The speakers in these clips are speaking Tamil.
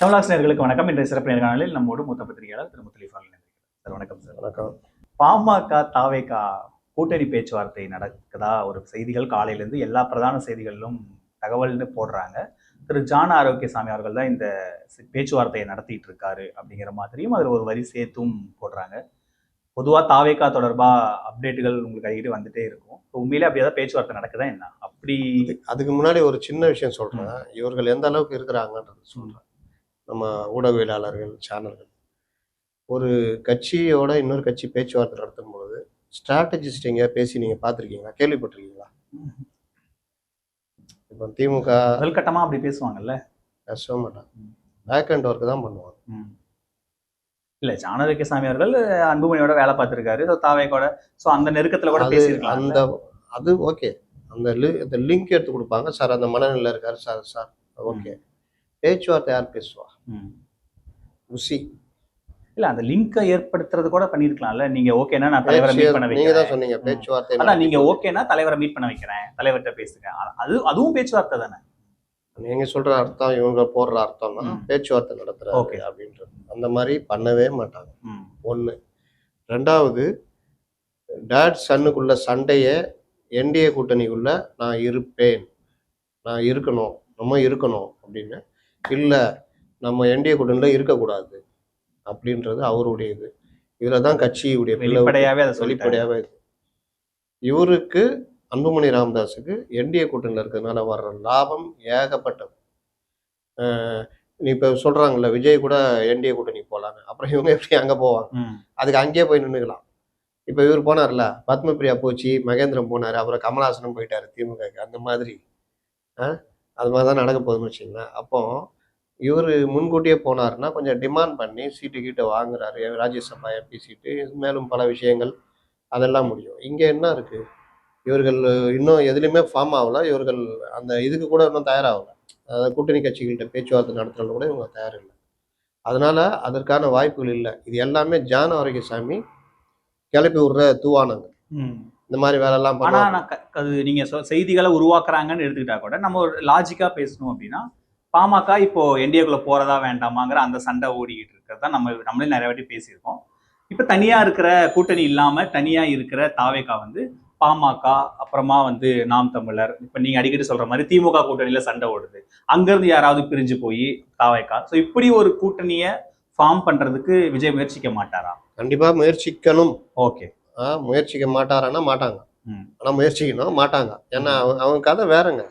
தமிழாசி நேர்களுக்கு வணக்கம். இன்றைய சிறப்பு நேர்காணலில் நம்மோடு மூத்த பத்திரிகையாளர் திரு முத்தலிஃபால் சார் வணக்கம் சார். வணக்கம். பாமக தாவேகா கூட்டணி பேச்சுவார்த்தை நடக்குதா? ஒரு செய்திகள் காலையிலேருந்து எல்லா பிரதான செய்திகளிலும் தகவல்னு போடுறாங்க. திரு. ஜான ஆரோக்கியசாமி அவர்கள் தான் இந்த பேச்சுவார்த்தையை நடத்திட்டு இருக்காரு அப்படிங்கிற மாதிரியும் அதில் ஒரு வரி சேர்த்தும் போடுறாங்க. பொதுவாக தாவேகா தொடர்பாக அப்டேட்டுகள் உங்களுக்கு அடிக்கடி வந்துட்டே இருக்கும். உண்மையிலே அப்படி ஏதாவது பேச்சுவார்த்தை நடக்குதா என்ன? அப்படி அதுக்கு முன்னாடி ஒரு சின்ன விஷயம் சொல்றேன். இவர்கள் எந்த அளவுக்கு இருக்கிறாங்கன்றது சொல்றேன். நம்ம ஊடகவியலாளர்கள் சேனல்கள் ஒரு கட்சியோட இன்னொரு கட்சி பேச்சுவார்த்தை நடத்தும் பொழுது ஸ்ட்ராட்டஜிஸ்ட் எங்கேயா பேசி நீங்க பார்த்துருக்கீங்களா? கேள்விப்பட்டிருக்கீங்களா? இப்போ திமுக முதல் கட்டமாக அப்படி பேசுவாங்கல்ல? பேசவே மாட்டாங்க பேக் அண்ட் ஒர்க் தான் பண்ணுவாங்க. இல்ல ஜானகிசாமி அவர்கள் அன்புமணியோட வேலை பார்த்திருக்காரு. So, தாவேக்கோட சோ அந்த நெருக்கத்துல கூட அது பேசியிருக்கலாம். அந்த அது ஓகே அந்த li- அந்த லிங்க் எடுத்து கொடுப்பாங்க. சார் அந்த மனநிலையில் இருக்காரு. Sir sir okay. பேச்சுவார்த்தை யார் பேசுவா. ருசி இல்ல அந்த லிங்கை ஏற்படுத்துறது கூட பண்ணிருக்கலாம்ல. நீங்க ஓகேனா நான் தலைவரை மீட் பண்ண நீங்க தான் வைக்கிறேன் சொன்னீங்க. பேச்சுவார்த்தை அதான் நீங்க ஓகேனா தலைவரை மீட் பண்ண வைக்கிறேன். தலைவர்கிட்ட பேசுங்க. அது அதுவும் பேச்சுவார்த்தை தானே? நீங்க சொல்ற அர்த்தம் இவங்க போடுற அர்த்தம்னா. பேச்சுவார்த்தை நடத்துறாரு Okay. அப்படின்றது அந்த மாதிரி பண்ணவே மாட்டாங்க. ஒண்ணு. ரெண்டாவது டேட் சன்னுக்குள்ள சண்டைய என்டிஏ கூட்டணிக்குள்ள நான் இருப்பேன். நான் இருக்கணும் நம்ம இருக்கணும் அப்படின்னு. இல்ல நம்ம என்டிஏ கூட்டணியில இருக்கக்கூடாது அப்படின்றது அவருடைய இது இதுல தான் கட்சியுடைய பிளவு வெளிப்படையாவே அதை இருக்கு இவருக்கு அன்புமணி ராமதாஸுக்கு என்டிஏ கூட்டணியில் இருக்கிறதுனால வர்ற லாபம் ஏகப்பட்டது நீ இப்போ சொல்றாங்கல்ல விஜய் கூட என்டிஏ கூட்டணி போகலான்னு அப்புறம் இவங்க எப்படி அங்கே போவாங்க. அதுக்கு அங்கேயே போய் நின்றுக்கலாம் இப்போ இவர் போனார்ல பத்மபிரியா போச்சு மகேந்திரன் போனார் அப்புறம் கமலஹாசனும் போயிட்டாரு திமுகக்கு. அந்த மாதிரி அது மாதிரி தான் நடக்க போகுதுன்னு வச்சுங்களேன் அப்போ இவர் முன்கூட்டியே போனாருன்னா கொஞ்சம் டிமாண்ட் பண்ணி சீட்டு கீட்டு வாங்குறாரு. ராஜ்யசபா எம்பி சீட்டு மேலும் பல விஷயங்கள் அதெல்லாம் முடியும். இங்கே என்ன இருக்கு? இவர்கள் இன்னும் எதுலையுமே ஃபார்ம் ஆகல. இவர்கள் அந்த இதுக்கு கூட இன்னும் தயாராகல. அதாவது கூட்டணி கட்சிகள்கிட்ட பேச்சுவார்த்தை நடத்துறது கூட இவங்க தயாரில்லை. அதனால அதற்கான வாய்ப்புகள் இல்லை. இது எல்லாமே ஜான ஆரோக்கியசாமி கிளப்பி விடுற தூவானங்கள். ம். இந்த மாதிரி வேலையெல்லாம் ஆனா பண்ணுவாங்க. நான் க- அது நீங்க சொ- செய்திகளை உருவாக்குறாங்கன்னு எடுத்துக்கிட்டா கூட நம்ம ஒரு லாஜிக்கா பேசணும் அப்படின்னா பாமக இப்போ என்டிஏக்குள்ள போறதா வேண்டாமாங்கிற அந்த சண்டை ஓடிக்கிட்டு இருக்கிறது நம்ம நம்மளே நிறைய வாட்டி பேசியிருக்கோம். இப்ப தனியா இருக்கிற கூட்டணி இல்லாம தனியா இருக்கிற தாவேகா வந்து பாமக அப்புறமா வந்து நாம் தமிழர் இப்ப நீங்க அடிக்கடி சொல்ற மாதிரி திமுக கூட்டணியில சண்டை ஓடுது. அங்கிருந்து யாராவது பிரிஞ்சு போய் தாவேகா ஸோ இப்படி ஒரு கூட்டணிய ஃபார்ம் பண்றதுக்கு விஜய் முயற்சிக்க மாட்டாரா? கண்டிப்பா முயற்சிக்கணும். ஓகே. முயற்சிக்க மாட்டாரான்னா மாட்டாங்க. ஆனா முயற்சிக்கணும் மாட்டாங்க. ஏன்னா அவங்க கதை வேறங்க.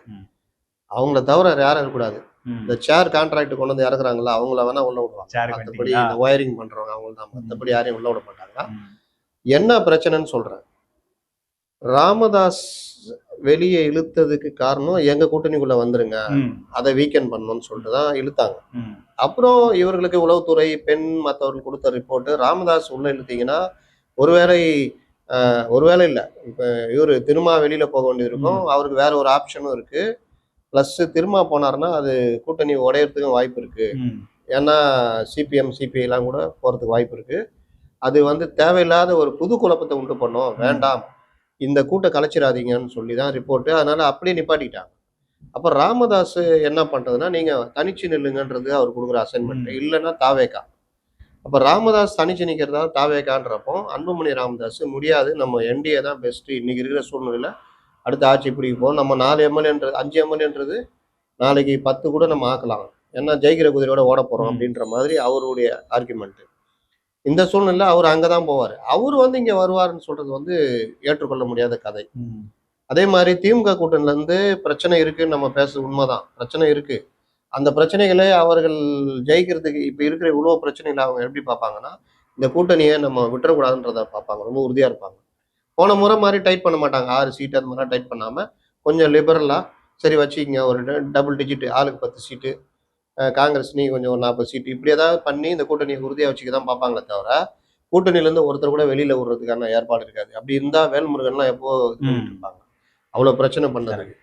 அவங்கள தவிர யாரும் இருக்கக்கூடாது. இந்த சேர் கான்ட்ராக்ட் கொண்டு வந்து இறக்குறாங்களா அவங்கள வேணா உள்ள விடுவாங்க மற்றபடி? இந்த ஒயரிங் பண்றவங்க அவங்க தான். மற்றபடி யாரையும் உள்ள விட மாட்டாங்க. என்ன பிரச்சனைன்னு சொல்றேன். ராமதாஸ் வெளியே இழுத்ததுக்கு காரணம் எங்க கூட்டணிக்குள்ள வந்துருங்க. அதை வீக்கெண்ட் பண்ணணும்னு சொல்லிட்டு தான் இழுத்தாங்க. அப்புறம் இவர்களுக்கு உளவுத்துறை பெண் மற்றவர்கள் கொடுத்த ரிப்போர்ட் ராமதாஸ் உள்ள இழுத்தீங்கன்னா ஒருவேளை ஒருவேளை இல்லை. இப்போ இவர் திருமா வெளியில போக வேண்டியது இருக்கும் அவருக்கு வேற ஒரு ஆப்ஷனும் இருக்கு. ப்ளஸ் திருமா போனாருன்னா அது கூட்டணி உடையறதுக்கும் வாய்ப்பு இருக்கு. ஏன்னா சிபிஎம் சிபிஐலாம் கூட போகிறதுக்கு வாய்ப்பு இருக்கு. அது வந்து தேவையில்லாத ஒரு புது குழப்பத்தை உண்டு பண்ணும். வேண்டாம். இந்த கூட்ட கலைச்சிடாதீங்கன்னு சொல்லி தான் ரிப்போர்ட்டு அதனால அப்படியே நிப்பாட்டிட்டாங்க. அப்போ ராமதாஸ் என்ன பண்ணுறதுன்னா நீங்கள் தனிச்சு நில்லுங்கன்றது அவர் கொடுக்குற அசைன்மெண்ட். இல்லைன்னா தாவேக்கா. அப்போ ராமதாஸ் தனிச்சு நிற்கிறதா தாவேக்கான்றப்போ அன்புமணி ராமதாஸ் முடியாது. நம்ம என்டிஏ தான் பெஸ்ட்டு இன்னைக்கு இருக்கிற சூழ்நிலையில். அடுத்த ஆட்சி பிடிக்க போகும் நம்ம நாலு எம்எல்ஏன்றது அஞ்சு எம்எல்ஏன்றது நாளைக்கு பத்து கூட நம்ம ஆக்கலாம். ஏன்னா ஜெயிக்கிற குதிரையோட ஓட போறோம் ம். அப்படின்ற மாதிரி அவருடைய ஆர்குமெண்ட் இந்த சூழ்நிலை அவர் அங்கதான் போவார். அவர் வந்து இங்க வருவாருன்னு சொல்றது வந்து ஏற்றுக்கொள்ள முடியாத கதை. அதே மாதிரி திமுக கூட்டணில இருந்து பிரச்சனை இருக்குன்னு நம்ம பேசுறது உண்மைதான். பிரச்சனை இருக்கு. அந்த பிரச்சனைகளை அவர்கள் ஜெயிக்கிறதுக்கு இப்ப இருக்கிற இவ்வளவு பிரச்சனைகளை அவங்க எப்படி பார்ப்பாங்கன்னா இந்த கூட்டணியை நம்ம விட்டுறக்கூடாதுன்றத பார்ப்பாங்க. ரொம்ப உறுதியா இருப்பாங்க. போன முறை மாதிரி டைட் பண்ண மாட்டாங்க. ஆறு சீட் அந்த மாதிரி டைட் பண்ணாம கொஞ்சம் லிபரலா சரி வச்சுக்கிங்க. ஒரு டபுள் டிஜிட் ஆளுக்கு பத்து சீட்டு காங்கிரஸ் நீ கொஞ்சம் ஒரு நாற்பது சீட்டு இப்படி ஏதாவது பண்ணி இந்த கூட்டணியை உறுதியாக வச்சுக்க தான் பார்ப்பாங்களே தவிர கூட்டணியிலேருந்து ஒருத்தர் கூட வெளியில விடுறதுக்கான ஏற்பாடு இருக்காது. அப்படி இருந்தா வேல்முருகன்லாம் எப்போ இருப்பாங்க. அவ்வளோ பிரச்சனை பண்ணதுக்கு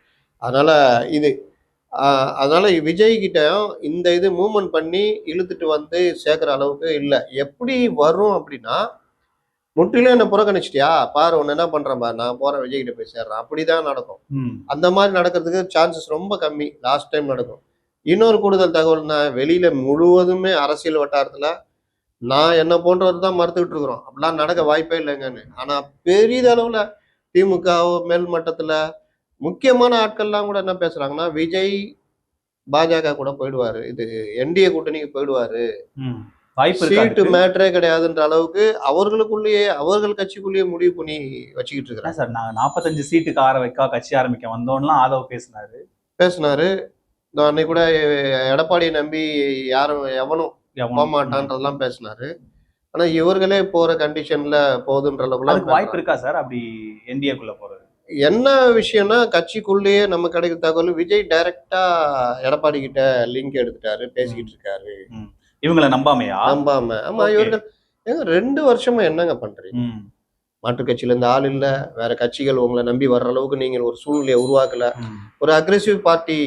அதனால இது அதனால விஜய் கிட்டயும் இந்த இது மூவ்மெண்ட் பண்ணி இழுத்துட்டு வந்து சேர்க்குற அளவுக்கு இல்லை. எப்படி வரும் அப்படின்னா முற்றிலும் என்ன புறக்கணிச்சிட்டியா? பாரு ஒன்று என்ன பண்றேன் பாரு. நான் போறேன் விஜய் கிட்ட போய் சேர்றேன். அப்படிதான் நடக்கும். அந்த மாதிரி நடக்கிறதுக்கு சான்சஸ் ரொம்ப கம்மி. லாஸ்ட் டைம் நடக்கும். இன்னொரு கூடுதல் தகவல்னா வெளியில முழுவதுமே அரசியல் வட்டாரத்துல நான் என்ன போன்றவர் தான் மறுத்துக்கிட்டு இருக்கிறோம். அப்படிலாம் நடக்க வாய்ப்பே இல்லைங்கன்னு. ஆனா பெரிதளவுல திமுக மேல் மட்டத்துல முக்கியமான ஆட்கள்லாம் கூட என்ன பேசுறாங்கன்னா விஜய் பாஜக கூட போயிடுவாரு. இது என்டிஏ கூட்டணிக்கு போயிடுவாரு. வாய்ப்பு சீட்டு மேட்டரே கிடையாதுன்ற அளவுக்கு அவர்களுக்குள்ளேயே அவர்கள் கட்சிக்குள்ளேயே முடிவு பண்ணி வச்சுக்கிட்டு இருக்கிறாங்க. என்ன சார் நாங்க நாற்பத்தஞ்சு சீட்டுக்கு ஆர வைக்கா கட்சி ஆரம்பிக்க வந்தோம்லாம் ஆதவ் பேசினாரு. பேசினாரு. நான் அன்னைக்கு கூட எடப்பாடியை நம்பி யாரும் எவனும். போக மாட்டான்றதெல்லாம் பேசினாரு. ஆனா இவர்களே போற கண்டிஷன்ல போகுதுன்ற அளவுக்கு வாய்ப்பு இருக்கா சார் அப்படி என்டிஏக்குள்ள போறது? என்ன விஷயம்னா கட்சிக்குள்ளேயே நம்ம கிடைக்கிற தகவல் விஜய் டைரக்டா எடப்பாடி கிட்ட லிங்க் எடுத்துட்டாரு பேசிக்கிட்டு இருக்காரு. இவங்களை நம்பாமையா? நம்பாம. ஆமா. இவர்கள் ஏங்க ரெண்டு வருஷமா என்னங்க பண்றீங்க? ம். மாற்றுக் கட்சியில இருந்து ஆள் இல்ல வேற கட்சிகள் உங்களை நம்பி வர்ற அளவுக்கு நீங்க ஒரு சூழ்நிலையை உருவாக்கல. ஒரு அக்ரெசிவ் பார்ட்டி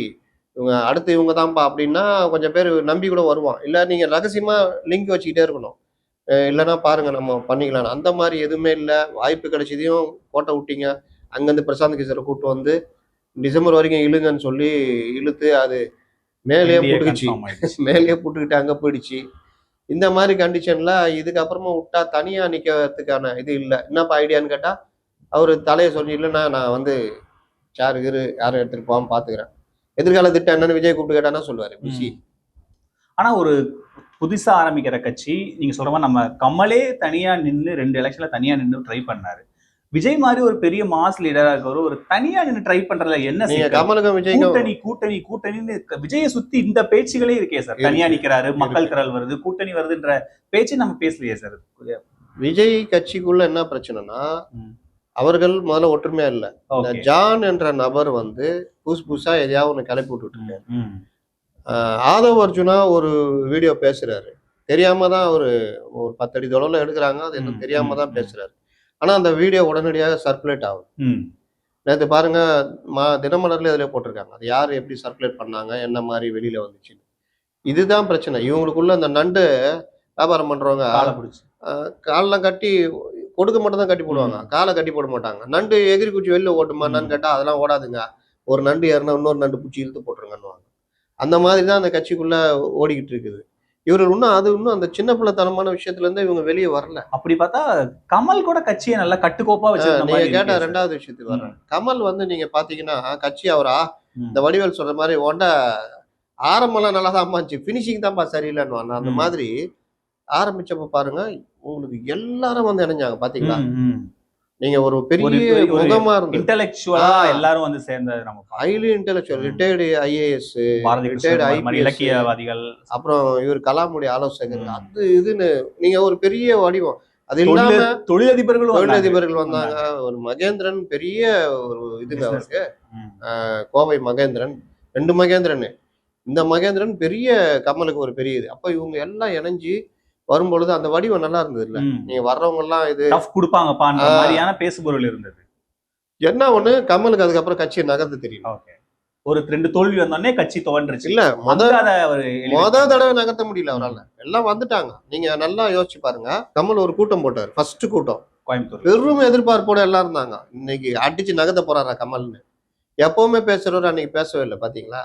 இவங்க அடுத்து இவங்க தான்ப்பா அப்படின்னா கொஞ்சம் பேர் நம்பி கூட வருவான். இல்ல நீங்க ரகசியமா லிங்க் வச்சுக்கிட்டே இருக்கணும். இல்லைன்னா பாருங்க நம்ம பண்ணிக்கலாம் அந்த மாதிரி எதுவுமே இல்ல. வாய்ப்பு கிடைச்சதையும் கோட்டை விட்டீங்க. அங்கேருந்து பிரசாந்த் கிஷோரை கூட்டு வந்து டிசம்பர் வரைக்கும் இழுங்கன்னு சொல்லி இழுத்து அது மேலேயே புட்டுக்குச்சு. மேலேயே புட்டுக்கிட்டு அங்க போயிடுச்சு. இந்த மாதிரி கண்டிஷன்ல இதுக்கப்புறமா விட்டா தனியா நிக்கிறதுக்கான இது இல்லை. என்னப்பா ஐடியான்னு கேட்டா அவரு தலையை சொல்லி இல்லைன்னா நான் வந்து சார் இரு யாரும் எடுத்துட்டு போகாம பாத்துக்கிறேன். எதிர்கால திட்டம் என்னன்னு விஜய் கூப்பிட்டு கேட்டானா சொல்லுவாரு. பிசி. ஆனா ஒரு புதுசா ஆரம்பிக்கிற கட்சி நீங்க சொல்ற மாதிரி நம்ம கமலே தனியா நின்னு ரெண்டு எலெக்ஷன்ல தனியா நின்னு ட்ரை பண்ணாரு. விஜய் மாதிரி ஒரு பெரிய மாஸ் லீடரா இருக்கவர் ஒரு தனியா நின்னு ட்ரை பண்றதுல என்ன? கமலுக்கும் விஜய்க்கும் கூட்டணி கூட்டணி கூட்டணின்னு விஜயை சுத்தி இந்த பேச்சுகளே இருக்கே சார். தனியா நிக்கிறாரு மக்கள். திரள் வருது கூட்டணி வருதுன்ற பேச்சு நம்ம பேசலையே சார் விஜய் கட்சிக்குள்ள என்ன பிரச்சனைனா. அவர்கள் முதல்ல ஒற்றுமையா இல்ல ஜான் என்ற நபர் வந்து புதுசு புதுசா எதையாவது ஒண்ணு கிளப்பி விட்டுட்டு இருக்காரு ஆதவ் அர்ஜுனா ஒரு வீடியோ பேசுறாரு தெரியாம தான் ஒரு ஒரு பத்தடி தொலைவில் எடுக்கிறாங்க அது என்ன தெரியாம தான். பேசுறாரு ஆனா அந்த வீடியோ உடனடியாக சர்க்குலேட் ஆகுது. ம். நேற்று பாருங்க மா தினமலர்ல இதில் போட்டிருக்காங்க. அது யார் எப்படி சர்க்குலேட் பண்ணாங்க என்ன மாதிரி வெளியில வந்துச்சுன்னு. இதுதான் பிரச்சனை. இவங்களுக்குள்ள அந்த நண்டு வியாபாரம் பண்றவங்க காலெல்லாம் கட்டி கொடுக்க மட்டும் தான் கட்டி போடுவாங்க. காலை கட்டி போட மாட்டாங்க. நண்டு எகிரி குச்சி வெளில ஓட்டுமான்னு ம். கேட்டா அதெல்லாம் ஓடாதுங்க. ஒரு நண்டு ஏறினா இன்னொரு நண்டு பிடிச்சி இழுத்து போட்டுருங்கன்னுவாங்க. அந்த மாதிரி தான் அந்த கட்சிக்குள்ள ஓடிக்கிட்டு இருக்குது. இவர்கள் இன்னும் அது இன்னும் அந்த சின்ன பிள்ளைத்தனமான விஷயத்துல இருந்து இவங்க வெளியே வரல அப்படி பார்த்தா கமல் கூட கட்சியை நல்லா கட்டுக்கோப்பா வச்சிருந்த நீங்க கேட்ட. ரெண்டாவது விஷயத்துக்கு வரேன் ம். கமல் வந்து நீங்க பாத்தீங்கன்னா கட்சி அவரா. இந்த வடிவேல் சொல்ற மாதிரி ஒண்ட ஆரம்பம்லாம் நல்லா தான் இருந்துச்சு ஃபினிஷிங் தான்ப்பா சரியில்லைன்னு அந்த. மாதிரி ஆரம்பிச்சப்ப பாருங்க உங்களுக்கு எல்லாரும் வந்து இணைஞ்சாங்க பாத்தீங்களா. நீங்க ஒரு பெரிய முகமா இருந்து இன்டெலெக்சுவலா. எல்லாரும் வந்து சேர்ந்தது நம்ம. Highly intellectual. Retired IAS IPS. இலக்கியவாதிகள் அப்புறம் இவர் கலாமுடைய ஆலோசகர். அது இதுன்னு நீங்க ஒரு பெரிய வடிவம் அது இல்லாம தொழில் தொழிலதிபர்களும் வந்தாங்க. தொழிலதிபர்கள் வந்தாங்க ஒரு மகேந்திரன் பெரிய ஒரு இதுங்க. அவருக்கு கோவை மகேந்திரன் ரெண்டு மகேந்திரன் இந்த மகேந்திரன் பெரிய கமலுக்கு ஒரு பெரிய இது அப்ப இவங்க எல்லாம் இணைஞ்சு வரும்பொழுது அந்த வடிவம் நல்லா இருந்தது இல்ல. நீங்க வர்றவங்க எல்லாம் இது ஆ. மாதிரியான பேசுபொருள் இருந்தது. என்ன ஒண்ணு? கமலுக்கு அதுக்கப்புறம் கட்சியை நகர்ந்து தெரியல ஓகே. ஒரு ரெண்டு தோல்வி வந்தோடனே கட்சி துவண்டுருச்சு. இல்ல முத முத தடவை நகர்த்த முடியல அவரால. எல்லாம் வந்துட்டாங்க. நீங்க நல்லா யோசிச்சு பாருங்க. கமல் ஒரு கூட்டம் போட்டார். ஃபர்ஸ்ட் கூட்டம். கோயம்புத்தூர். பெரும் எதிர்பார்ப்போட எல்லாம் இருந்தாங்க. இன்னைக்கு அடிச்சு நகர்த்த போறாரா கமல்னு. எப்பவுமே பேசுறவர் அன்னைக்கு பேசவே இல்லை பாத்தீங்களா?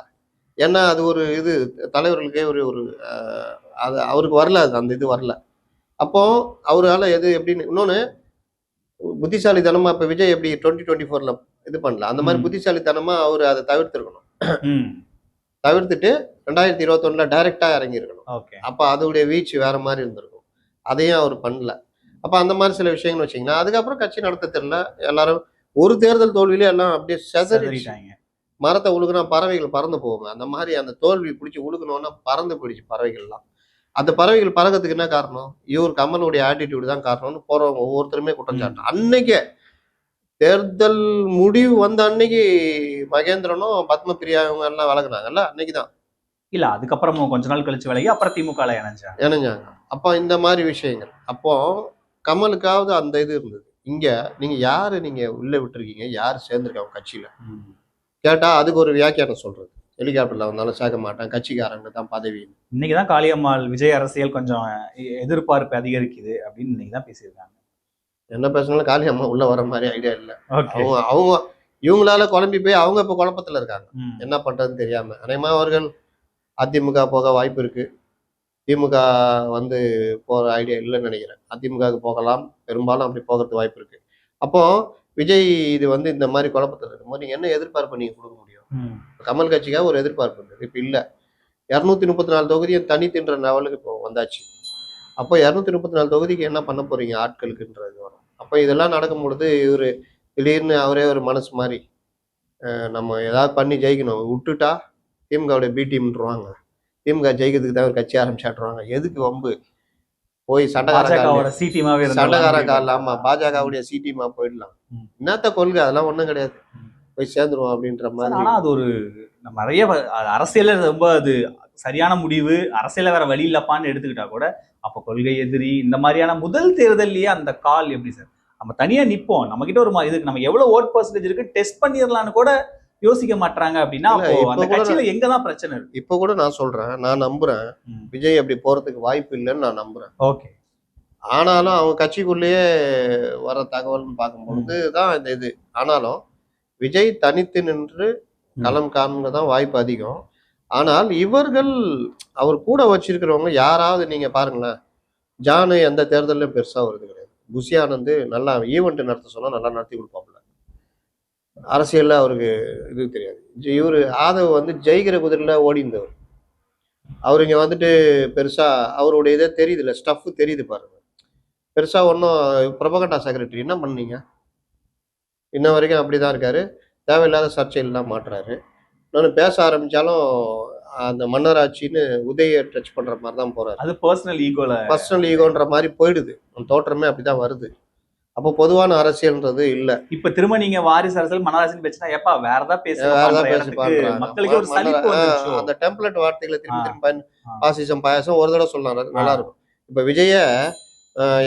ஏன்னா அது ஒரு இது தலைவர்களுக்கே ஒரு ஒரு அது அவருக்கு வரல அது அந்த இது வரல. அப்போ அவரால எது எப்படின்னு இன்னொன்னு புத்திசாலித்தனமா இப்ப விஜய் எப்படி டுவெண்ட்டி டுவெண்ட்டி ஃபோர்ல இது பண்ணல அந்த மாதிரி. புத்திசாலித்தனமா அவர் அதை தவிர்த்திருக்கணும். தவிர்த்துட்டு ரெண்டாயிரத்தி இருபத்தொன்னுல டைரக்டா இறங்கி இருக்கணும் ஓகே. அப்ப அதோடைய வீச்சு வேற மாதிரி இருந்திருக்கும். அதையும் அவர் பண்ணல. அப்ப அந்த மாதிரி சில விஷயங்கள் வச்சீங்கன்னா அதுக்கப்புறம் கட்சி நடத்த தெரியல எல்லாரும் ஒரு தேர்தல் தோல்வியிலே எல்லாம் அப்படியே செதறி செதறிட்டாங்க மரத்தை உழுகுனா பறவைகள் பறந்து போகுங்க அந்த மாதிரி அந்த தோல்வி பிடிச்சி உழுகுனோன்னா பறந்து போயிடுச்சு பறவைகள்லாம். அந்த பறவைகள் பறக்கிறதுக்கு என்ன காரணம்? இவர் கமலுடைய ஆட்டிடியூடு தான் காரணம்னு போறவங்க ஒவ்வொருத்தருமே குற்றம் சாட்டு அன்னைக்கே தேர்தல் முடிவு வந்த அன்னைக்கு மகேந்திரனும் பத்ம பிரியா இவங்க எல்லாம் வழங்குனாங்கல்ல அன்னைக்கு தான் இல்ல அதுக்கப்புறமும் கொஞ்ச நாள் கழிச்சு விலகி அப்புறம் திமுக இணைஞ்சாங்க. இணைஞ்சாங்க. அப்போ இந்த மாதிரி விஷயங்கள். அப்போ கமலுக்காவது அந்த இது இருந்தது. இங்க நீங்க யாரு நீங்க உள்ள விட்டுருக்கீங்க? யார் சேர்ந்திருக்காங்க? கட்சியில. ம். கேட்டா அதுக்கு ஒரு வியாக்கியானம் சொல்றது. ஹெலிகாப்டர்ல வந்தாலும் சேர்க்க மாட்டேன் கட்சிக்காரங்க தான் பதவி. இன்னைக்குதான் காளியம்மாள் விஜய் அரசியல் கொஞ்சம் எதிர்பார்ப்பு அதிகரிக்குது அப்படின்னு இன்னைக்கு தான் பேசியிருக்காங்க. என்ன பேசினாலும் காளி அம்மா உள்ள வர மாதிரி ஐடியா இல்லை. அவங்க அவங்க இவங்களால குழம்பி போய் அவங்க இப்ப குழப்பத்துல இருக்காங்க. என்ன பண்றதுன்னு தெரியாம. அனைமா அவர்கள் அதிமுக போக வாய்ப்பு இருக்கு. திமுக வந்து போகிற ஐடியா இல்லைன்னு நினைக்கிறேன். அதிமுகவுக்கு போகலாம். பெரும்பாலும் அப்படி போகிறதுக்கு வாய்ப்பு இருக்கு. அப்போ விஜய் இது வந்து இந்த மாதிரி குழப்பத்தில் இருக்கும்போது நீங்கள் என்ன எதிர்பார்ப்பு நீங்கள் கொடுக்க முடியும். கமல் கட்சிக்காக ஒரு எதிர்பார்ப்பு இருந்தது இப்போ இல்லை. இரநூத்தி முப்பத்தி நாலு தொகுதியும் தனி தின்ற லெவலுக்கு இப்போ வந்தாச்சு. அப்போ இரநூத்தி முப்பத்தி நாலு தொகுதிக்கு என்ன பண்ண போறீங்க ஆட்களுக்குன்றது வரும். அப்போ இதெல்லாம் நடக்கும் பொழுது இவர் திடீர்னு அவரே ஒரு மனசு மாதிரி நம்ம ஏதாவது பண்ணி ஜெயிக்கணும். விட்டுட்டா திமுகவுடைய பி டீம்ன்றுவாங்க திமுக ஜெயிக்கிறதுக்கு தான் ஒரு கட்சி ஆரம்பிச்சாட்டுருவாங்க எதுக்கு வம்பு? போய் சண்டைக்கார பாஜகவோட சி டீமாவே சண்டைக்கார இருந்தாங்க காலில் ஆமா பாஜகவுடைய சி டீமா போயிடலாம். என்னத்த கொள்கை? அதெல்லாம் ஒண்ணும் கிடையாது. போய் சேர்ந்துருவோம் அப்படின்ற மாதிரி. ஆனா அது ஒரு நிறைய அரசியல்ல ரொம்ப அது சரியான முடிவு அரசியல வேற வழி இல்லப்பான்னு எடுத்துக்கிட்டா கூட அப்ப கொள்கை எதிரி இந்த மாதிரியான முதல் தேர்தல்லயே அந்த கால் எப்படி சார்? நம்ம தனியா நிப்போம். நம்ம கிட்ட ஒரு இதுக்கு நம்ம எவ்வளவு ஓட் பர்சன்டேஜ் இருக்கு டெஸ்ட் பண்ணிடலாம்னு கூட யோசிக்க மாட்டாங்க அப்படின்னா அந்த கூட கட்சியில எங்கதான் பிரச்சனை இருக்கு? இப்போ கூட நான் சொல்றேன். நான் நம்புறேன். விஜய் அப்படி போறதுக்கு வாய்ப்பு இல்லைன்னு நான் நம்புறேன். ஓகே. ஆனாலும் அவங்க கட்சிக்குள்ளேயே வர தகவல்னு பார்க்கும் பொழுது தான் இந்த இது. ஆனாலும் விஜய் தனித்து நின்று களம் காண்க தான் வாய்ப்பு அதிகம். ஆனால் இவர்கள் அவர் கூட வச்சிருக்கிறவங்க யாராவது நீங்க பாருங்களேன். ஜானு எந்த தேர்தலையும் பெருசா வருது கிடையாது. புஷி ஆனந்த் நல்லா ஈவெண்ட் நடத்த சொன்னா நல்லா நடத்தி கொடுப்பாப்புல. அரசியல்ல அவருக்கு இது தெரியாது. இவரு ஆதவ் வந்து ஜெயிக்கிற குதிரையில ஓடிந்தவர் அவர் இங்க வந்துட்டு பெருசா அவருடைய இதே தெரியுது இல்ல ஸ்டஃப் தெரியுது பாருங்க பெருசா ஒன்றும் பிரபகண்டா செக்ரட்டரி என்ன பண்ணீங்க? இன்ன வரைக்கும் அப்படிதான் இருக்காரு. தேவையில்லாத சர்ச்சையெல்லாம் மாட்டுறாரு. இன்னொன்று பேச ஆரம்பிச்சாலும் அந்த மன்னராட்சின்னு உதய டச் பண்ற மாதிரி தான் போறாரு. அது பர்சனல் ஈகோல பர்சனல் ஈகோன்ற மாதிரி போயிடுது. தோற்றமே அப்படிதான் வருது. அப்போ பொதுவான அரசியல்ன்றது இல்ல இப்ப திரும்ப நீங்க வாரிசு அரசியல் மனராசின்னு பேசினா எப்பா வேற ஏதாவது பேச. மக்களுக்கு ஒரு அந்த டெம்ப்ளேட் வார்த்தைகளை திரும்பி. திரும்பி. பாசிசம் பாயாசம் ஒரு தடவை சொல்லலாம் நல்லா இருக்கும் இப்ப விஜய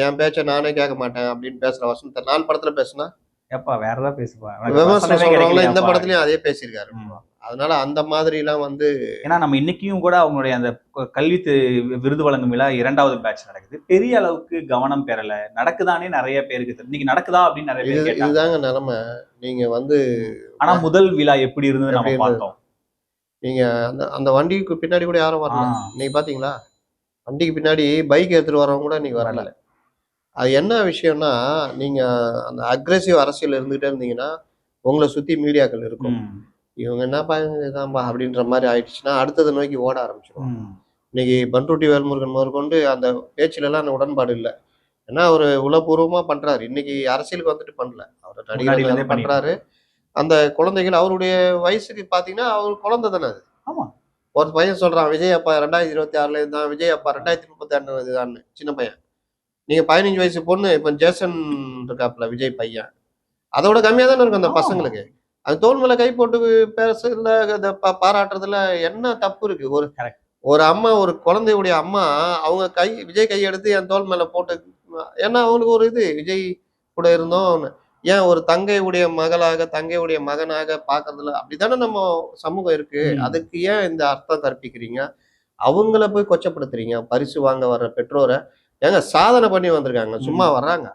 என் பேச்ச நானே கேட்க மாட்டேன் அப்படின்னு பேசுற வசந்த நாலு படத்துல பேசுனா எப்பா வேற ஏதாவது சொல்றவங்கள இந்த? படத்துலயும் அதே பேசியிருக்காரு. அதனால அந்த மாதிரி எல்லாம் வந்து ஏன்னா நம்ம இன்னைக்கும் கூட அவங்களுடைய அந்த கல்வி விருது வழங்கும் விழா இரண்டாவது பேட்ச் நடக்குது பெரிய அளவுக்கு கவனம் பெறல நடக்குதானே நிறைய பேருக்கு. இன்னைக்கு நடக்குதா அப்படின்னு நிறைய பேர் இதுதாங்க நிலைமை நீங்க வந்து ஆனா முதல் விழா எப்படி இருந்தது நம்ம? பார்த்தோம் நீங்க அந்த அந்த வண்டிக்கு பின்னாடி கூட யாரும் வரல ஆ. இன்னைக்கு பாத்தீங்களா வண்டிக்கு பின்னாடி பைக் எடுத்துட்டு வரவங்க கூட இன்னைக்கு வரல. அது என்ன விஷயம்னா நீங்க அந்த அக்ரெசிவ் அரசியல் இருந்துகிட்டே இருந்தீங்கன்னா உங்களை சுத்தி மீடியாக்கள் இருக்கும். இவங்க என்னப்பா இதான்பா அப்படின்ற மாதிரி ஆயிடுச்சுன்னா அடுத்ததை நோக்கி ஓட ஆரம்பிச்சிடும் இன்னைக்கு பண்ருட்டி வேல்முருகன் முதற்கொண்டு அந்த பேச்சுல எல்லாம் அந்த உடன்பாடு இல்லை. ஏன்னா அவர் உளப்பூர்வமா பண்றாரு. இன்னைக்கு அரசியலுக்கு வந்துட்டு பண்ணல. அவர் நடிகர் பண்றாரு. அந்த குழந்தைகள் அவருடைய வயசுக்கு பாத்தீங்கன்னா அவர் குழந்தை தானே அது. ஆமா. ஒரு பையன் சொல்றான் விஜய் அப்பா ரெண்டாயிரத்தி இருபத்தி ஆறுல இருந்தான். விஜய் அப்பா ரெண்டாயிரத்தி முப்பத்தி ஆறு இதுதான் சின்ன பையன். நீங்க பதினஞ்சு வயசு பொண்ணு இப்ப ஜேசன் இருக்காப்புல விஜய் பையன். அதோட கம்மியா தானே இருக்கும் அந்த. பசங்களுக்கு. அது தோல் மேல கை போட்டு பேசுறதுல பாராட்டுறதுல என்ன தப்பு இருக்கு? ஒரு. ஒரு அம்மா ஒரு குழந்தையுடைய அம்மா அவங்க கை விஜய் கை எடுத்து என் தோல் மேல போட்டு ஏன்னா அவங்களுக்கு ஒரு இது விஜய் கூட இருந்தோம் ஏன் ஒரு தங்கையுடைய மகளாக தங்கையுடைய மகனாக பாக்குறதுல அப்படித்தானே நம்ம சமூகம் இருக்கு. அதுக்கு ஏன் இந்த அர்த்தம் கற்பிக்கிறீங்க? அவங்கள போய் கொச்சப்படுத்துறீங்க? பரிசு வாங்க வர்ற பெற்றோரை ஏங்க சாதனை பண்ணி வந்திருக்காங்க. சும்மா. வர்றாங்க.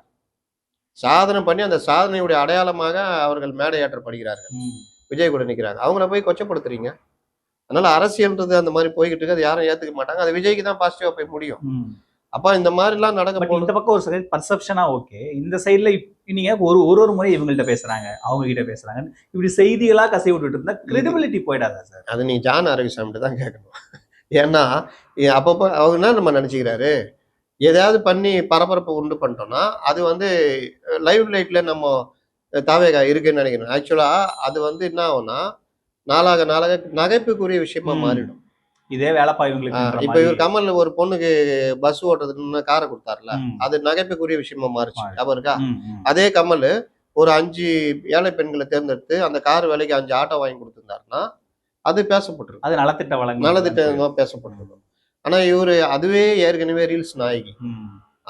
சாதனை பண்ணி அந்த சாதனையுடைய அடையாளமாக அவர்கள் மேடை ஏற்றப்படுகிறார்கள். விஜய் கூட நிக்கிறாங்க. அவங்கள போய் கொச்சப்படுத்துறீங்க. அதனால அரசியல்ன்றது அந்த மாதிரி போய்கிட்டு இருக்கு. அது யாரும் ஏத்துக்க மாட்டாங்க. அது விஜய்க்கு தான் பாசிட்டிவா போய் முடியும். அப்ப இந்த மாதிரி எல்லாம் போது இந்த பக்கம் ஒரு சைடு பர்செப்ஷனா ஓகே இந்த சைடுல நீங்க ஒரு ஒரு ஒரு முறை இவங்கள்ட்ட பேசுறாங்க. அவங்க கிட்ட பேசுறாங்க இப்படி செய்திகளா கசை விட்டுட்டு இருந்தா கிரெடிபிலிட்டி போயிடாதா சார் அது நீ ஜான் அரவிசாமிட்டு தான் கேட்கணும். ஏன்னா அப்பப்போ அவங்க என்ன நம்ம நினைச்சுக்கிறாரு? எதையாவது பண்ணி பரபரப்பு உண்டு பண்ணிட்டோம்னா அது வந்து லைவ் லைட்ல நம்ம தாவேகா இருக்குன்னு நினைக்கிறேன். ஆக்சுவலா அது வந்து என்ன ஆகும்னா நாளாக நாளாக நகைப்புக்குரிய விஷயமா. மாறிடும். இதே வேலைப்பா இவங்களுக்கு இப்ப இவர் கமல் ஒரு பொண்ணுக்கு பஸ் ஓட்டுறதுக்கு காரை கொடுத்தாருல அது நகைப்புக்குரிய விஷயமா மாறுச்சு. மாறி. ஞாபகம் இருக்கா? அதே கமல் ஒரு அஞ்சு ஏழை பெண்களை தேர்ந்தெடுத்து அந்த கார் வேலைக்கு அஞ்சு ஆட்டோ வாங்கி கொடுத்திருந்தாருன்னா அது பேசப்பட்டிருக்கும். அது நலத்திட்ட வழங்க நலத்திட்டமா பேசப்பட்டிருக்கும். ஆனா இவரு அதுவே ஏற்கனவே ரீல்ஸ் நாயகி.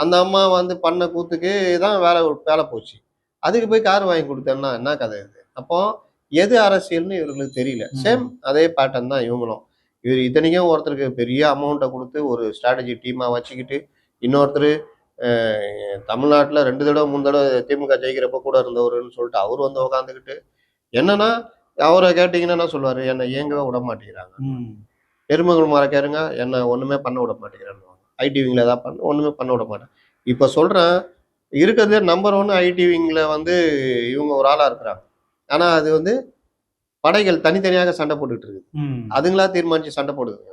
அந்த அம்மா வந்து பண்ண கூத்துக்கு தான் வேலை வேலை போச்சு. அதுக்கு போய் கார் வாங்கி கொடுத்தேன்னா என்ன கதை இது அப்போ எது அரசியல்னு இவர்களுக்கு தெரியல. சேம் அதே பேட்டர்ன் தான் இவங்களும். இவர் இத்தனைக்கும் ஒருத்தருக்கு பெரிய அமௌண்ட்டை கொடுத்து ஒரு ஸ்ட்ராட்டஜி டீமா வச்சுக்கிட்டு இன்னொருத்தர் தமிழ்நாட்டில் ரெண்டு தடவை மூணு தடவை திமுக ஜெயிக்கிறப்ப கூட இருந்தவருன்னு சொல்லிட்டு அவர் வந்து உக்காந்துக்கிட்டு என்னன்னா அவரை கேட்டிங்கன்னா என்ன சொல்லுவாரு? என்னை இயங்கவே விட மாட்டேங்கிறாங்க. எருமகள் மரக்காருங்க என்ன ஒண்ணுமே பண்ண விட மாட்டேங்கிறான்னு ஐடி விங்கில் ஏதாவது பண்ண ஒண்ணுமே பண்ண விட மாட்டேன். இப்போ சொல்றேன் இருக்கிறதே நம்பர் ஒன் ஐடி விங்கில் வந்து இவங்க ஒரு ஆளா இருக்கிறாங்க. ஆனா அது வந்து படைகள் தனித்தனியாக சண்டை போட்டுட்டு இருக்கு ம். அதுங்களா தீர்மானிச்சு சண்டை போடுதுங்க.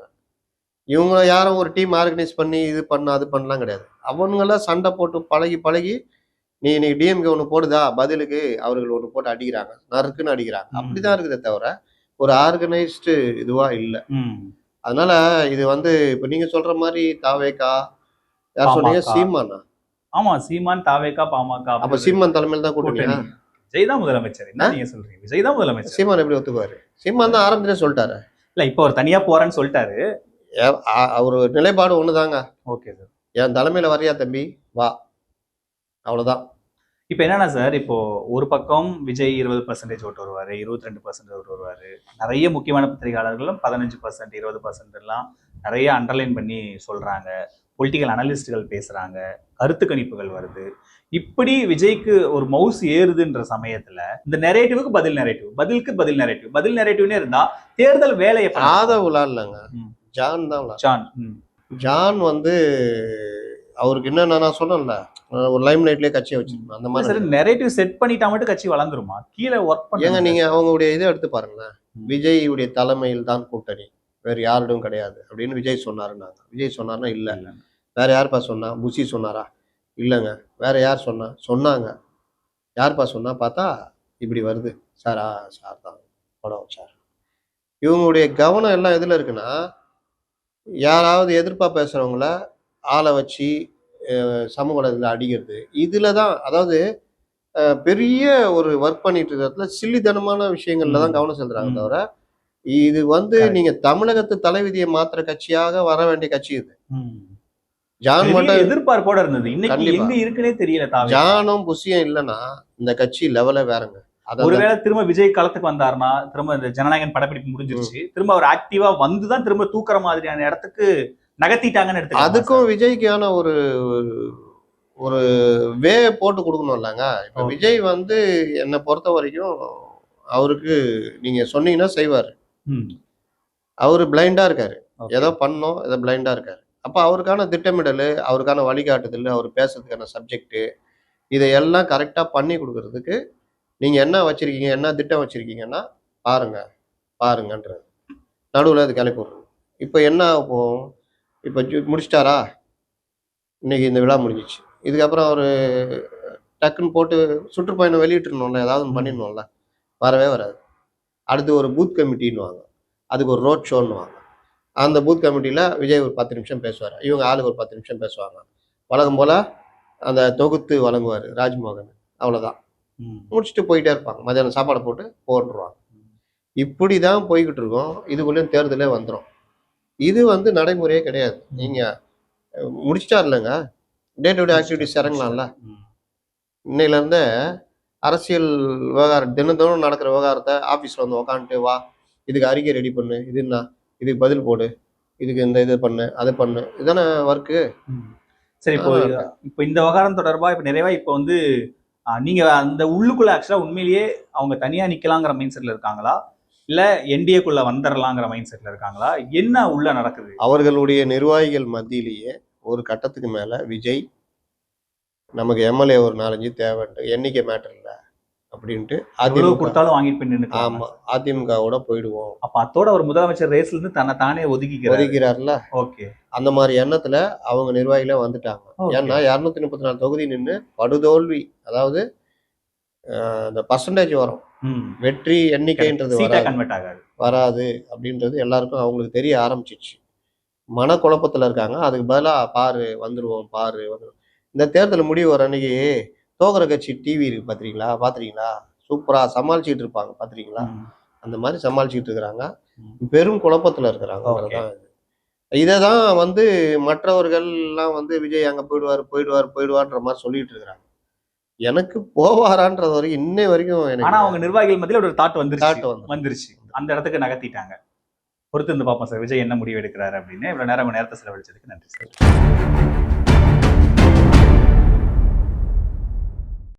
இவங்க யாரும் ஒரு டீம் ஆர்கனைஸ் பண்ணி இது பண்ண அது பண்ணலாம் கிடையாது. அவனுங்களாம் சண்டை போட்டு பழகி பழகி நீ இன்னைக்கு டிஎம்கே ஒன்று போடுதா? பதிலுக்கு அவர்கள் ஒன்று போட்டு அடிக்கிறாங்க. நறுக்குன்னு அடிக்கிறாங்க. அப்படிதான் இருக்குதே தவிர ஒரு ஆர்கனைஸ்டு இதுவா இல்லை. அதனால இது வந்து இப்போ நீங்க சொல்ற மாதிரி தாவேக்கா யார் சொன்னீங்க. சீமானா? ஆமா சீமான் தாவேக்கா பாமக அப்ப சீமான் தலைமையில் தான் கூட்டணி விஜய் தான் முதலமைச்சர். என்ன நீங்க சொல்றீங்க? விஜய் தான் முதலமைச்சர். சீமான் எப்படி ஒத்துக்குவாரு? சீமான் தான் ஆரம்பத்திலே சொல்லிட்டாரு. இல்ல இப்போ அவர் தனியா போறேன்னு சொல்லிட்டாரு. அவர் நிலைப்பாடு ஒண்ணுதாங்க. Okay sir. என் தலைமையில வரியா தம்பி? வா. அவ்வளவுதான். இப்போ என்னன்னா சார் இப்போ ஒரு பக்கம் விஜய் இருபது பர்சன்டேஜ் ஓட்டு வருவாரு இருபத்தி ரெண்டு பர்சன்ட் ஓட்டு வருவாரு. நிறைய முக்கியமான பத்திரிகையாளர்களும் பதினஞ்சு பர்சன்ட் இருபது பர்சன்ட் எல்லாம் நிறைய அண்டர்லைன் பண்ணி சொல்றாங்க. பொலிட்டிக்கல் அனலிஸ்டுகள் பேசுறாங்க. கருத்து கணிப்புகள் வருது. இப்படி விஜய்க்கு ஒரு மவுஸ் ஏறுதுன்ற சமயத்துல இந்த நெரேட்டிவ்க்கு பதில் நெரேட்டிவ் பதிலுக்கு பதில் நெரேட்டிவ் பதில் நெரேட்டிவ்னே இருந்தா தேர்தல் வேலையை ஆதவ் விளாட்லங்க. ஜான் தான் ஜான். ஜான் வந்து அவருக்கு என்னன்னா நான் சொன்னேன்ல ஒரு லைம் லைட்லயே கட்சியை வச்சிருக்கணும் அந்த சரி மாதிரி நெரேட்டிவ் செட் பண்ணிட்டா மட்டும் கட்சி வளர்ந்துருமா? கீழே ஒர்க் ஏங்க பண்ண நீங்க அவங்களுடைய இதை எடுத்து பாருங்களேன். ம். விஜய் தலைமையில் தான் கூட்டணி. வேற யாரிடம் கிடையாது அப்படின்னு விஜய் சொன்னாருன்னாங்க. விஜய் சொன்னாருன்னா இல்ல. வேற யாருப்பா சொன்னா? புசி சொன்னாரா? இல்லைங்க. வேற யார் சொன்னா? சொன்னாங்க. யார்ப்பா சொன்னா பார்த்தா இப்படி வருது. சாரா சார் தான். படம் சார் இவங்களுடைய கவனம் எல்லாம் எதுல இருக்குன்னா யாராவது எதிர்ப்பா பேசுறவங்கள ஆளை வச்சு சமூக வலைதளத்துல அடிக்கிறது இதுல தான் அதாவது பெரிய ஒரு ஒர்க் பண்ணிட்டு இருக்கிறதுல சில்லித்தனமான விஷயங்கள்ல தான். கவனம் செலுத்துறாங்க. தவிர இது வந்து. நீங்க தமிழகத்து தலைவிதியை மாத்துற கட்சியாக வர வேண்டிய கட்சி இது. ஜான் மட்டும் எதிர்பார்ப்போட இருந்தது இன்னைக்கு. எங்க இருக்குன்னே தெரியல ஜானும் புசியும் இல்லைன்னா இந்த கட்சி லெவலே வேறங்க ஒருவேளை திரும்ப விஜய் களத்துக்கு வந்தாருன்னா திரும்ப இந்த ஜனநாயகன் படப்பிடிப்பு முடிஞ்சிருச்சு திரும்ப அவர் ஆக்டிவா வந்துதான் திரும்ப தூக்குற மாதிரியான இடத்துக்கு நகர்த்திட்டாங்கன்னு அதுக்கும் விஜய்க்கான ஒரு ஒரு வே போட்டு கொடுக்கணும்லங்க இப்ப Okay. விஜய் வந்து என்னை பொறுத்த வரைக்கும் அவருக்கு நீங்க சொன்னீங்கன்னா செய்வாரு. அவரு பிளைண்டா இருக்காரு. ஏதோ பண்ணோம் ஏதோ பிளைண்டா இருக்காரு. அப்ப அவருக்கான திட்டமிடல் அவருக்கான வழிகாட்டுதல் அவர் பேசுறதுக்கான சப்ஜெக்ட் இதையெல்லாம் கரெக்டா பண்ணி கொடுக்கறதுக்கு நீங்க என்ன வச்சிருக்கீங்க என்ன திட்டம் வச்சிருக்கீங்கன்னா பாருங்க பாருங்கன்றது. நடுவில் அது கிளப்பி விடுறது. இப்போ என்ன இப்போ இப்போ முடிச்சிட்டாரா? இன்னைக்கு இந்த விழா முடிஞ்சிச்சு. இதுக்கப்புறம் அவர் டக்குன்னு போட்டு சுற்றுப்பயணம் வெளியிட்டுருணும்ல ஏதாவது ஒன்று. பண்ணிடணும்ல வரவே வராது. அடுத்து ஒரு பூத் கமிட்டின்னு வாங்க. அதுக்கு ஒரு ரோட் ஷோன்னு வாங்க. அந்த பூத் கமிட்டியில் விஜய் ஒரு பத்து நிமிஷம் பேசுவார். இவங்க ஆளுக்கு ஒரு பத்து நிமிஷம் பேசுவாங்க. வழக்கம் போல் அந்த தொகுத்து வழங்குவார் ராஜ்மோகன். அவ்வளோதான் முடிச்சுட்டு போயிட்டே இருப்பாங்க. மதியானம் சாப்பாடு போட்டு போன்றுவாங்க இப்படி தான் போய்கிட்டு இருக்கோம். இதுக்குள்ளேயும் தேர்தலே வந்துடும் இது வந்து நடைமுறையே கிடையாது. நீங்கள் முடிச்சிட்டா இல்லைங்க டே டு டே ஆக்டிவிட்டிஸ் இறங்கலாம்ல இன்னையிலேருந்தே அரசியல் விவகாரம் தினந்தோறும் நடக்கிற விவகாரத்தை ஆஃபீஸில் வந்து உக்காந்துட்டு வா. இதுக்கு அறிக்கை ரெடி பண்ணு. இது என்ன? இதுக்கு பதில் போடு. இதுக்கு இந்த இது பண்ணு அதை பண்ணு. இதுதானே ஒர்க்கு சரி இப்போ. இப்போ இந்த விவகாரம் தொடர்பா இப்ப நிறைவா இப்போ வந்து ஆ, நீங்க அந்த உள்ளுக்குள்ள ஆக்சுவலா உண்மையிலேயே அவங்க தனியா நிக்கலாங்கிற மைண்ட் செட்ல இருக்காங்களா? இல்ல என்டிஏக்குள்ள வந்துடலாங்கிற மைண்ட் செட்ல இருக்காங்களா? என்ன உள்ள நடக்குது? அவர்களுடைய நிர்வாகிகள் மத்தியிலேயே ஒரு கட்டத்துக்கு மேலே விஜய் நமக்கு எம்எல்ஏ ஒரு நாலஞ்சு தேவைன்ட்டு எண்ணிக்கை மேட்டர் இல்லை அப்படின்ட்டு அதிமுக கொடுத்தாலும் வாங்கிட்டு போய் ஆமா அதிமுகவோட போயிடுவோம். அப்ப அத்தோட ஒரு முதலமைச்சர் ரேஸ்ல இருந்து தன்னை தானே ஒதுக்கிக்கிறாரு. ஒதுக்கிறார்ல. ஓகே. அந்த மாதிரி எண்ணத்துல அவங்க நிர்வாகிகளே வந்துட்டாங்க. ஏன்னா இரநூத்தி முப்பத்தி நாலு தொகுதி நின்று படுதோல்வி அதாவது அஹ், இந்த பர்சன்டேஜ் வரும் வெற்றி எண்ணிக்கைன்றது வராது. வராது அப்படின்றது எல்லாருக்கும் அவங்களுக்கு தெரிய ஆரம்பிச்சிச்சு மனக்குழப்பத்துல இருக்காங்க. அதுக்கு பதிலா பாரு வந்துருவோம் பாரு வந்துருவோம். இந்த தேர்தல் முடிவு வர அன்னைக்கு தோகர கட்சி டிவி இருக்கு பாத்திரீங்களா பாத்திரீங்களா சூப்பரா சமாளிச்சுட்டு இருப்பாங்க. பாத்திரீங்களா ம். அந்த மாதிரி சமாளிச்சுட்டு இருக்கிறாங்க. பெரும் குழப்பத்துல இருக்கிறாங்க. Okay. இதை. தான் வந்து மற்றவர்கள் எல்லாம் வந்து விஜய் அங்க போயிடுவார் போயிடுவார் போயிடுவார்ன்ற மாதிரி சொல்லிட்டு இருக்கிறாங்க. எனக்கு போவாரான்றது வரைக்கும் இன்னை வரைக்கும் ஆனா அவங்க நிர்வாகிகள் மத்தியில ஒரு தாட் வந்துருச்சு. வந்துருச்சு. அந்த இடத்துக்கு நகர்த்திட்டாங்க. பொறுத்து இருந்து பார்ப்போம் சார். விஜய் என்ன முடிவு எடுக்கிறாரு அப்படின்னு. இவ்வளவு நேரம் நேரத்தை செலவழிச்சதுக்கு நன்றி சார்.